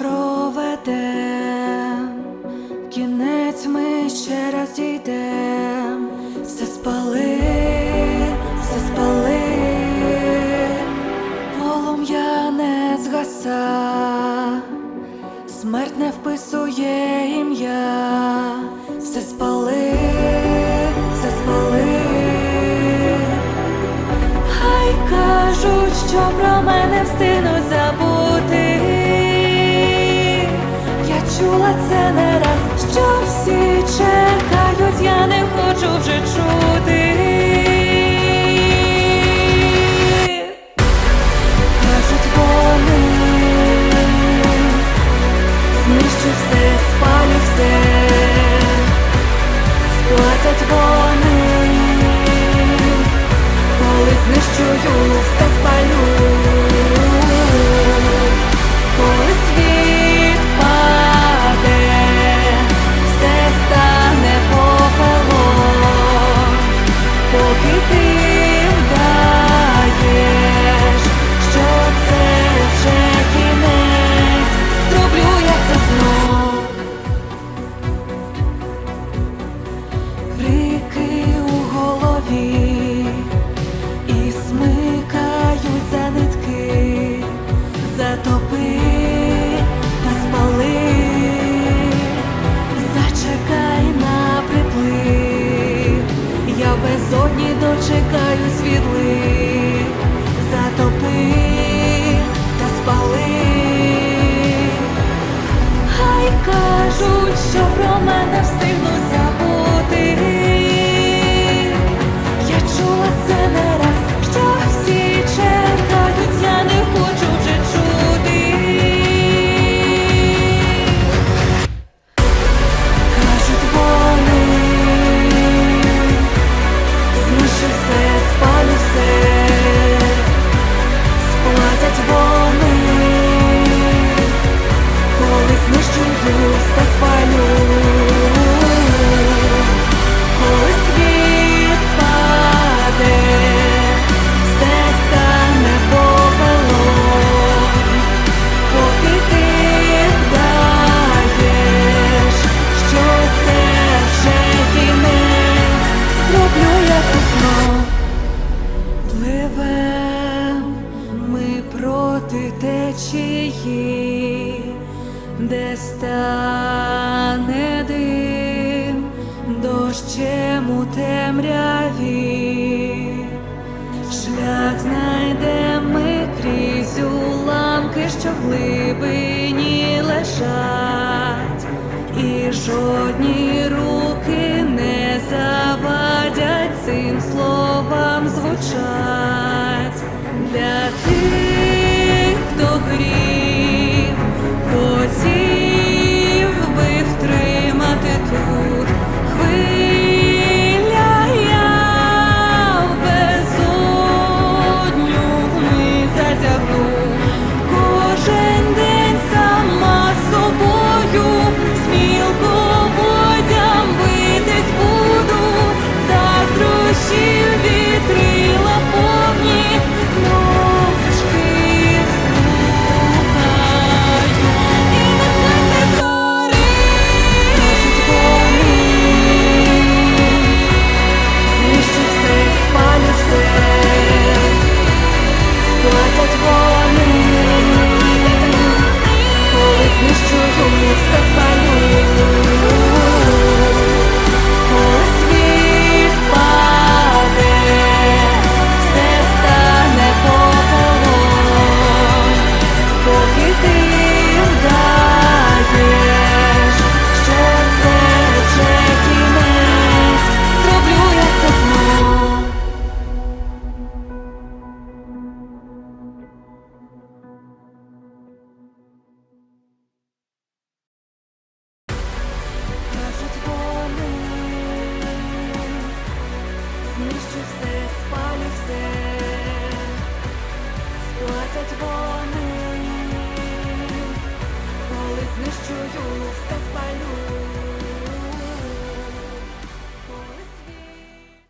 Проведем, кінець ми ще раз дійдемо. що про мене встину забути. Я чула це не раз, що всі чекають, я не хочу вже чути. Знищу все, спалю все, сплатять вони. кажуть, що про мене встигнуть. все спалю де стане дим дощем у темряві, шлях знайде ми крізь уламки, що в глибині лежать, і жодні руки не завадять цим словам звучать.